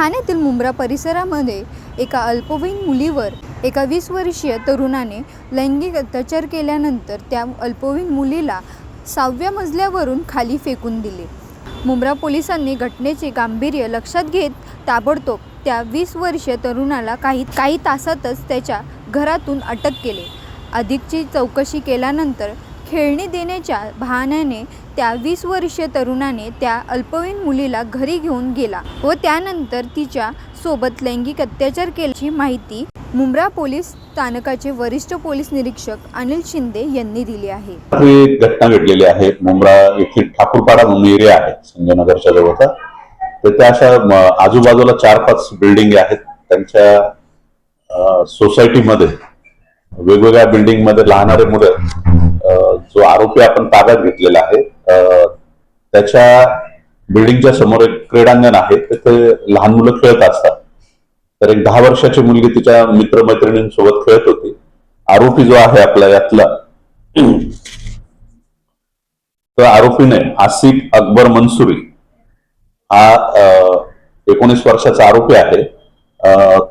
ठाण्यातील मुंब्रा परिसरामध्ये एका अल्पवयीन मुलीवर एका वीस वर्षीय तरुणाने लैंगिक अत्याचार केल्यानंतर त्या अल्पवयीन मुलीला सहाव्या मजल्यावरून खाली फेकून दिले. मुंब्रा पोलिसांनी घटनेचे गांभीर्य लक्षात घेत ताबडतोब त्या वीस वर्षीय तरुणाला काही काही तासातच त्याच्या घरातून अटक केले. अधिकची चौकशी केल्यानंतर खेळणी देण्याच्या बहाण्याने त्या वीस वर्षीय तरुणाने त्या अल्पवयीन मुलीला घरी घेऊन गेला व त्यानंतर तिच्या सोबत लैंगिक अत्याचार केल्याची माहिती मुंब्रा पोलीस स्थानकाचे वरिष्ठ पोलीस निरीक्षक अनिल शिंदे यांनी दिली आहे. एक घटना घडलेली आहे. मुंब्रा येथील ठाकूरपाडा म्हणून एरिया आहे संजयनगरच्या जवळचा. तर त्या अशा आजूबाजूला चार पाच बिल्डिंग आहेत. त्यांच्या सोसायटीमध्ये वेगवेगळ्या बिल्डिंगमध्ये राहणारे मुलं जो आरोपी आपण ताब्यात घेतलेला आहे त्याच्या बिल्डिंगच्या समोर एक क्रीडांगण आहे. तिथे लहान मुलं खेळत असतात. तर एक दहा वर्षाची मुलगी तिच्या मित्रमैत्रिणींसोबत खेळत होती. आरोपी जो आहे आपला यातला तर आरोपीने आसिफ अकबर मनसुरी हा एकोणीस वर्षाचा आरोपी आहे.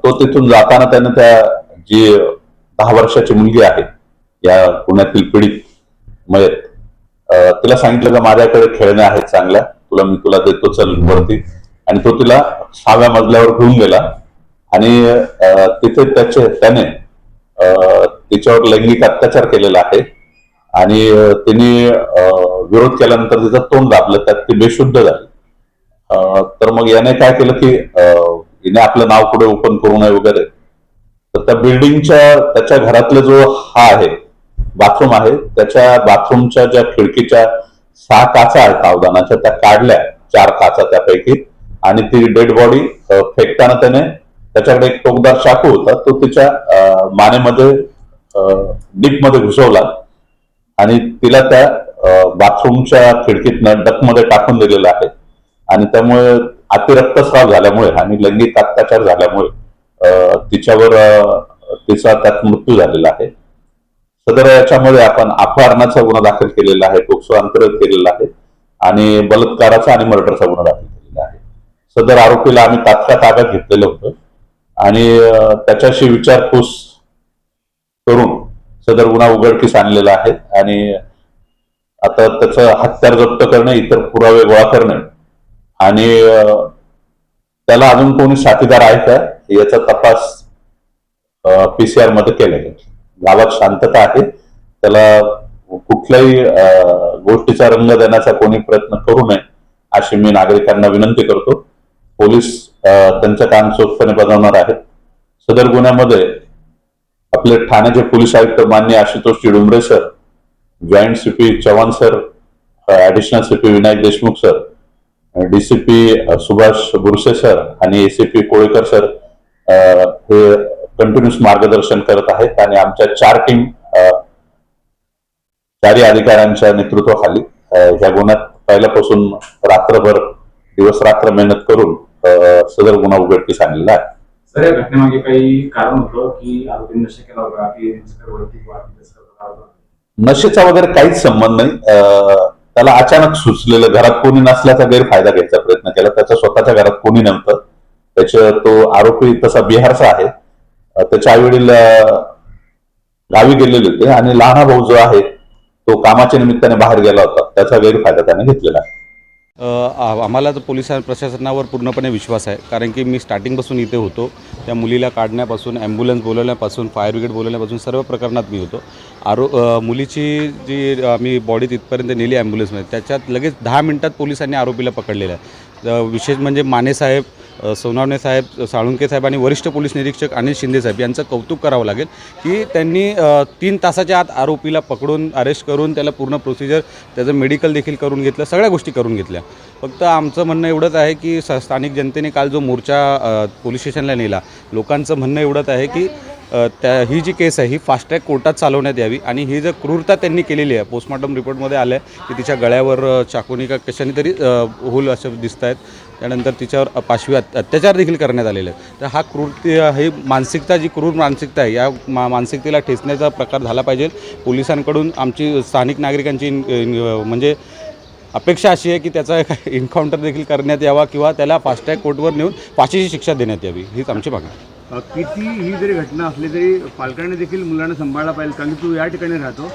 तो तिथून जाताना त्यानं त्या जी दहा वर्षाची मुलगी आहे या पुण्यातील पीडित मयत तिला सांगितलं का माझ्याकडे खेळण्या आहेत चांगल्या? तुला मी तुला देतो चल वरती. आणि तो तिला सहाव्या मजल्यावर घेऊन गेला. आणि तिथे त्याचे त्याने तिच्यावर लैंगिक अत्याचार केलेला आहे. आणि तिने विरोध केल्यानंतर तिचं तोंड दाबलं त्यात ती बेशुद्ध झाली. तर मग याने काय केलं की हिने आपलं नाव पुढे ओपन करू नये वगैरे. तर त्या बिल्डिंगच्या त्याच्या घरातला जो हा आहे बाथरूम आहे. त्याच्या बाथरूमच्या ज्या खिडकीच्या सहा काचा आहेत अवदानाच्या त्या काढल्या चार काचा त्यापैकी. आणि ती डेड बॉडी फेकताना त्याने त्याच्याकडे एक टोकदार चाकू होता तो तिच्या मानेमध्ये डीपमध्ये घुसवला. आणि तिला त्या बाथरूमच्या खिडकीतनं डकमध्ये टाकून दिलेलं आहे. आणि त्यामुळे अतिरक्तस्राव झाल्यामुळे आणि लैंगिक अत्याचार झाल्यामुळे तिच्यावर तिचा त्यात मृत्यू झालेला आहे. सदर याच्यामध्ये आपण अपहरणाचा गुन्हा दाखल केलेला आहे पोक्सो अंतर्गत केलेला आहे आणि बलात्काराचा आणि मर्डरचा गुन्हा दाखल केलेला आहे. सदर आरोपीला आम्ही तात्काळ ताब्यात घेतलेलं होतं आणि त्याच्याशी विचारपूस करून सदर गुन्हा उघडकीस आणलेला आहे आणि आता त्याचं हत्यार जप्त करणे इतर पुरावे गोळा करणे आणि त्याला अजून कोणी साथीदार आहे का याचा तपास पीसीआरमध्ये केला जातो गावात शांतता आहे. त्याला कुठल्याही गोष्टीचा रंग देण्याचा कोणी प्रयत्न करू नये अशी मी नागरिकांना विनंती करतो. पोलीस त्यांचं काम चोखपणे बजावणार आहेत सदर गुन्ह्यामध्ये आपले ठाण्याचे पोलीस आयुक्त मान्य Ashutosh Dumre sir joint CP Chavan sir additional CP Vinayak Deshmukh sir DCP Subhash Burse sir आणि एसीपी कोळेकर सर हे कंटिन्युअस मार्गदर्शन करत आहेत आणि आमच्या चार टीम चारही अधिकाऱ्यांच्या नेतृत्वाखाली ह्या गुन्ह्यात पहिल्यापासून रात्रभर दिवस रात्र मेहनत करून सदर गुन्हा उघडकीस आणलेला आहे. सर या घटनेमागे काही कारण होतं की आरोपींनी नशा केला होता की? नशेचा वगैरे काहीच संबंध नाही. त्याला अचानक सुचलेलं घरात कोणी नसल्याचा गैरफायदा घ्यायचा प्रयत्न केला. त्याच्या स्वतःच्या घरात कोणी नव्हतं. त्याच्या तो आरोपी तसा बिहारचा आहे. त्याच्या आई वडील गावी गेलेले होते आणि लहाना भाऊ जो आहे तो कामाच्या निमित्ताने बाहेर गेला होता. त्याचा गैरफायदा त्याने घेतलेला आहे. आम्हाला तर पोलीस प्रशासनावर पूर्णपणे विश्वास आहे. कारण की मी स्टार्टिंगपासून इथे होतो. त्या मुलीला काढण्यापासून ॲम्ब्युलन्स बोलवण्यापासून फायर ब्रिगेड बोलवण्यापासून सर्व प्रकरणात मी होतो. आरो मुलीची जी आम्ही बॉडी तिथपर्यंत नेली ॲम्ब्युलन्समध्ये त्याच्यात लगेच दहा मिनिटात पोलिसांनी आरोपीला पकडलेलं आहे. विशेष म्हणजे माने साहेब सोनावणे साहेब साळुंके साहेब आणि वरिष्ठ पोलीस निरीक्षक अनिल शिंदे साहेब यांचं कौतुक करावं लागेल की त्यांनी तीन तासाच्या आत आरोपीला पकडून अरेस्ट करून त्याला पूर्ण प्रोसिजर त्याचं मेडिकल देखील करून घेतलं सगळ्या गोष्टी करून घेतल्या. फक्त आमचं म्हणणं एवढंच आहे की स्थानिक जनतेने काल जो मोर्चा पोलीस स्टेशनला नेला लोकांचं म्हणणं एवढंच आहे की त्या ही जी केस आहे ही फास्टट्रॅक कोर्टात चालवण्यात यावी आणि ही जर क्रूरता त्यांनी केलेली आहे पोस्टमॉर्टम रिपोर्टमध्ये आलं आहे की तिच्या गळ्यावर चाकूनी का कशाने तरी होल असं दिसत आहेत त्यानंतर तिच्यावर पाशवी अत्याचार देखील करण्यात आलेले आहेत. तर हा क्रूरती ही मानसिकता जी क्रूर मानसिकता आहे या मा मानसिकतेला ठेचण्याचा प्रकार झाला पाहिजे. पोलिसांकडून आमची स्थानिक नागरिकांची म्हणजे अपेक्षा अशी आहे की त्याचा एन्काउंटर देखील करण्यात यावा किंवा त्याला फास्टॅग कोर्टवर नेऊन फाशीची शिक्षा देण्यात यावी. हीच आमची मागणी आहे. किती ही जरी घटना असली तरी पालकांनी देखील मुलांना सांभाळला पाहिजे कारण की तू या ठिकाणी राहतो.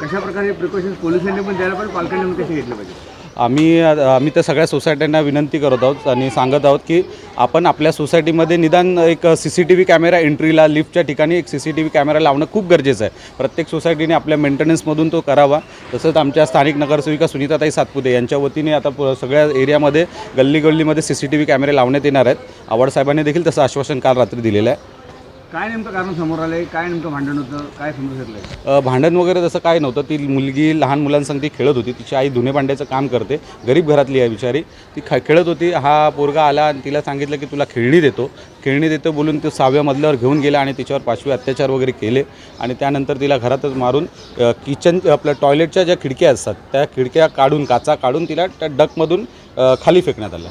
कशा प्रकारे प्रिकॉशन्स पोलिसांनी पण द्यायला पाहिजे पालकांनी पण कसे घेतले पाहिजे? आम्ही आम्ही तर सगळ्या सोसायट्यांना विनंती करत आहोत आणि सांगत आहोत की आपण आपल्या सोसायटीमध्ये निदान एक C C T V camera एंट्रीला लिफ्टच्या ठिकाणी एक C C T V camera लावणं खूप गरजेचं आहे. प्रत्येक सोसायटीने आपल्या मेंटेनन्समधून तो करावा. तसंच आमच्या स्थानिक नगरसेविका सुनीताताई सातपुते यांच्या वतीने आता प- सगळ्या एरियामध्ये गल्ली गल्लीमध्ये सी सी टी व्ही कॅमेरे लावण्यात येणार आहेत. आवडसाहेबांनी देखील तसं आश्वासन काल रात्री दिलेलं आहे. काय नेमकं कारण समोर आलंय? काय नेमकं भांडण होतं? काय समजू शकलंय अ, भांडण वगैरे तसं काय नव्हतं. ती मुलगी लहान मुलांसंग ती खेळत होती. तिची आई धुणे भांड्याचं काम करते. गरीब घरातली आहे बिचारी. ती ख खेळत होती. हा पोरगा आला आणि तिला सांगितलं की तुला खेळणी देतो. खेळणी देतो बोलून तो सहाव्या मजल्यावर घेऊन गेला आणि तिच्यावर पाचवे अत्याचार वगैरे केले. आणि त्यानंतर तिला घरातच मारून अ, किचन आपल्या टॉयलेटच्या ज्या खिडक्या असतात त्या खिडक्या काढून काचा काढून तिला त्या डकमधून अ, खाली फेकण्यात आलं.